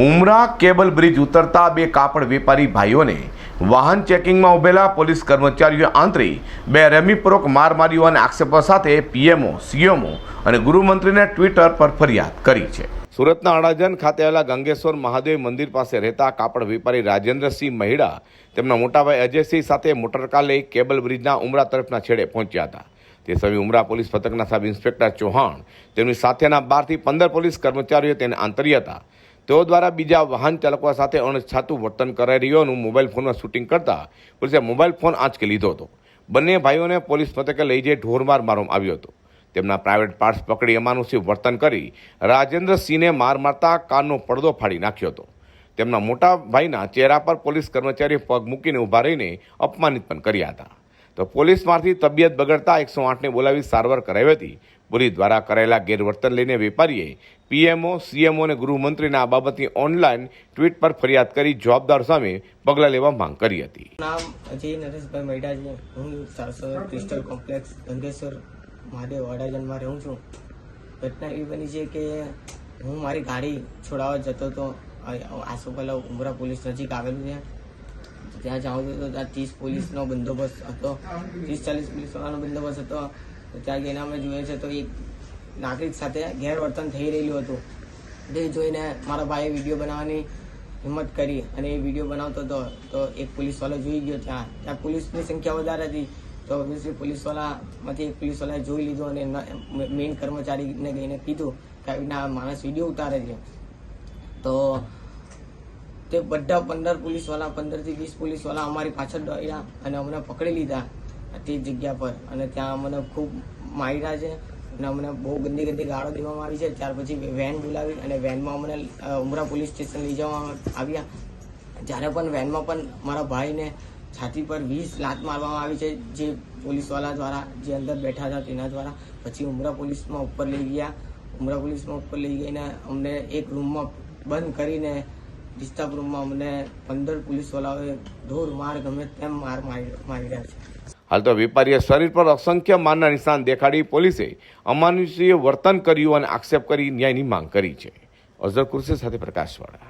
ઉમરા cable bridge ઉતરતા બે કાપડ વેપારી ભાઈઓને વાહન ચેકિંગમાં ઉભેલા પોલીસ કર્મચારીઓ આંતરી બે રેમીપૂર્વક માર અને આક્ષેપો સાથે પીએમઓ સીએમઓ અને ગૃહમંત્રીને ટ્વિટર પર ફરિયાદ કરી છે. સુરતના અડાજન ખાતે આવેલા ગંગેશ્વર મહાદેવ મંદિર પાસે રહેતા કાપડ વેપારી રાજેન્દ્રસિંહ મહિડા તેમના મોટાભાઈ અજયસિંહ સાથે મોટરકાર લઈ કેબલ બ્રિજના ઉમરા તરફના છેડે પહોંચ્યા હતા. તે સમયે ઉમરા પોલીસ પથકના સબ ઇન્સ્પેક્ટર ચૌહાણ તેમની સાથેના બારથી પંદર પોલીસ કર્મચારીઓ તેને આંતરી હતા. તેઓ દ્વારા બીજા વાહન ચાલકો સાથે અણછાતું વર્તન કરાઈ રહ્યોનું મોબાઈલ ફોનમાં શૂટિંગ કરતા પોલીસે મોબાઈલ ફોન આંચકી લીધો હતો. બંને ભાઈઓને પોલીસ મથકે લઈ જઈ ઢોરમાર મારવામાં આવ્યો હતો. તેમના પ્રાઇવેટ પાર્ટ્સ પકડી અમાનુષી વર્તન કરી રાજેન્દ્રસિંહને માર મારતા કારનો પડદો ફાડી નાખ્યો હતો. તેમના મોટા ભાઈના ચહેરા પર પોલીસ કર્મચારીએ પગ મૂકીને ઊભા રહીને અપમાનિત પણ કર્યા હતા. તો પોલીસમાંથી તબિયત બગડતા એકસો આઠને બોલાવી સારવાર કરાવી હતી પોલીસ દ્વારા કરેલા ગેરવર્તન લઈને વેપારીએ પીએમઓ સીએમઓ અને ગૃહમંત્રીને આ બાબતની ઓનલાઈન ટ્વીટ પર ફરિયાદ કરી જવાબદાર સામે પગલાં લેવા માંગ કરી હતી નામ અજય નરેશભાઈ મૈડા છે હું સારસર ક્રિસ્ટલ કોમ્પ્લેક્સ ગંગેશ્વર મહાદેવ અડાજનમાં રહું છું ઘટના એવી બની છે કે હું મારી ગાડી છોડાવવા જતો હતો આસોપાલા ઉમરા પોલીસ નજીક આવેલું છે ત્યાં જાઉં તો ત્યાં ત્રીસ પોલીસનો બંદોબસ્ત હતો. ત્રીસ, ચાલીસ પોલીસવાળાનો બંદોબસ્ત હતો. ત્યાં જઈને અમે જોઈએ છે તો એક નાગરિક સાથે ગેરવર્તન થઈ રહેલું હતું. તે જોઈને મારા ભાઈએ વીડિયો બનાવવાની હિંમત કરી અને એ વીડિયો બનાવતો હતો તો એક પોલીસવાળો જોઈ ગયો ત્યાં. ત્યાં પોલીસની સંખ્યા વધારે હતી. તો ઓબ્વિયસલી પોલીસવાળામાંથી એક પોલીસવાળાએ જોઈ લીધો અને મેઇન કર્મચારીને ગઈને કીધું કે આવી રીતના માણસ વીડિયો ઉતારે છે. તો તે બધા પંદર પોલીસવાળા, પંદરથી વીસ પોલીસવાળા અમારી પાછળ દોડ્યા અને અમને પકડી લીધા તે જગ્યા પર. અને ત્યાં અમને ખૂબ માર્યા છે અને અમને બહુ ગંદી ગંદી ગાળો દેવામાં આવી છે. ત્યાર પછી વેન બોલાવી અને વેનમાં અમને ઉમરા પોલીસ સ્ટેશન લઈ જવામાં આવ્યા. જ્યારે પણ વેનમાં પણ મારા ભાઈને છાતી પર વીસ લાત મારવામાં આવી છે જે પોલીસવાળા દ્વારા, જે અંદર બેઠા હતા તેના દ્વારા. પછી ઉમરા પોલીસમાં ઉપર લઈ ગયા. ઉમરા પોલીસમાં ઉપર લઈ ગઈને અમને એક રૂમમાં બંધ કરીને રૂમમાં અમને પંદર પોલીસવાળાઓએ ધોર માર ગમે તેમ માર મારી મારી રહ્યા છે. હાલ તો વેપારીએ શરીર પર અસંખ્ય મારના નિશાન દેખાડી પોલીસે અમાનુષીય વર્તન કર્યું અને આક્ષેપ કરી ન્યાયની માંગ કરી છે. અઝર કુર્સી સાથે પ્રકાશવાળા.